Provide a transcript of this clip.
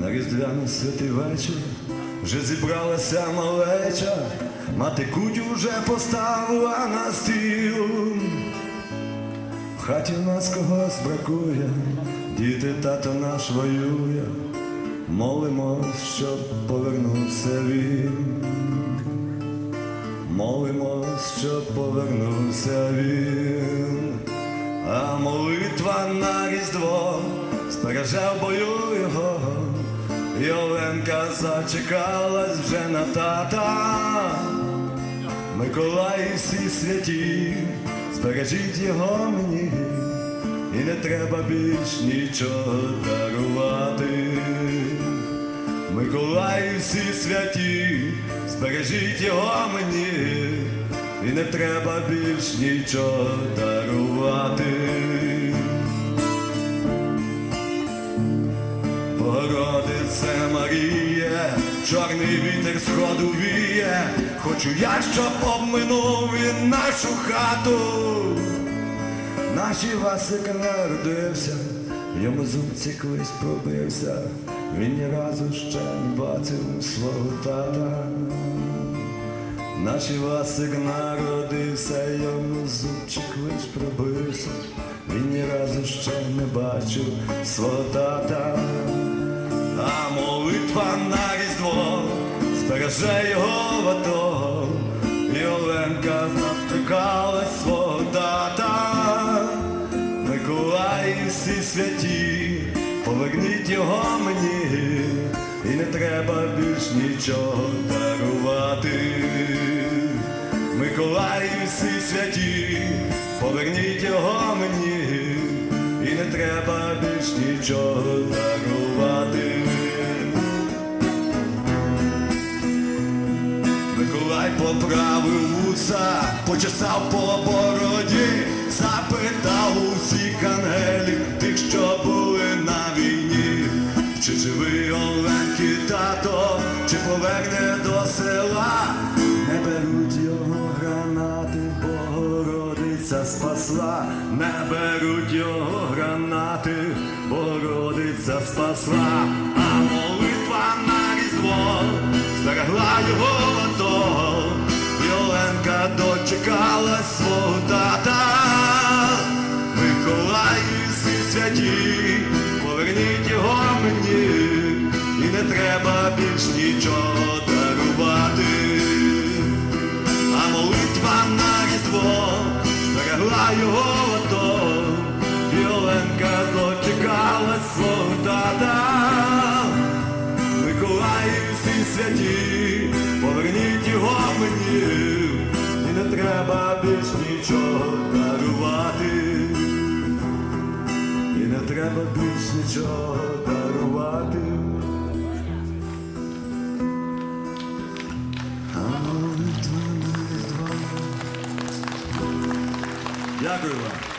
на різдвяний святий вечір вже зібралася малеча, мати кутю вже поставила на стіл. В хаті в нас когось бракує, діти тато наш воює, молимось, щоб повернувся він. Молимось, щоб повернувся він, а молитва на різдво збереже в бою його, і Оленка зачекалась вже на тата. Миколай всі святі, збережіть його мені, і не треба більш нічого дарувати. Миколай всі святі, збережіть його мені, і не треба більш нічого дарувати. Чорний вітер сходу віє, хочу я, щоб обминув він нашу хату. Наші Васик народився, йому зубці колись пробився, він ні разу ще не бачив свого тата. Наш Івасик народився, йому зубчик лиш пробився, він ні разу ще не бачив свого тата, а молитва на збереже його в АТО, і Оленка завтикалась свого тата. Миколай і всі святі, поверніть його мені, і не треба більш нічого дарувати. Миколай і всі святі, поверніть його мені, і не треба більш нічого дарувати. Поправив вуса, почесав по бороді, запитав усіх ангелів, тих, що були на війні, чи живий Оленки тато, чи поверне до села, не беруть його гранати, Богородиця спасла, не беруть його гранати, Богородиця спасла, а молитва на різдво зберегла його свого тата. Миколай і всі святі, поверніть його мені, і не треба більш нічого дарувати. А молитва на різдво зберегла його ото, і Оленка свого тата. Миколай і всі святі, поверніть його мені, треба більш нічого дарувати, і не треба більш нічого дарувати. Різдво. Дякую вам.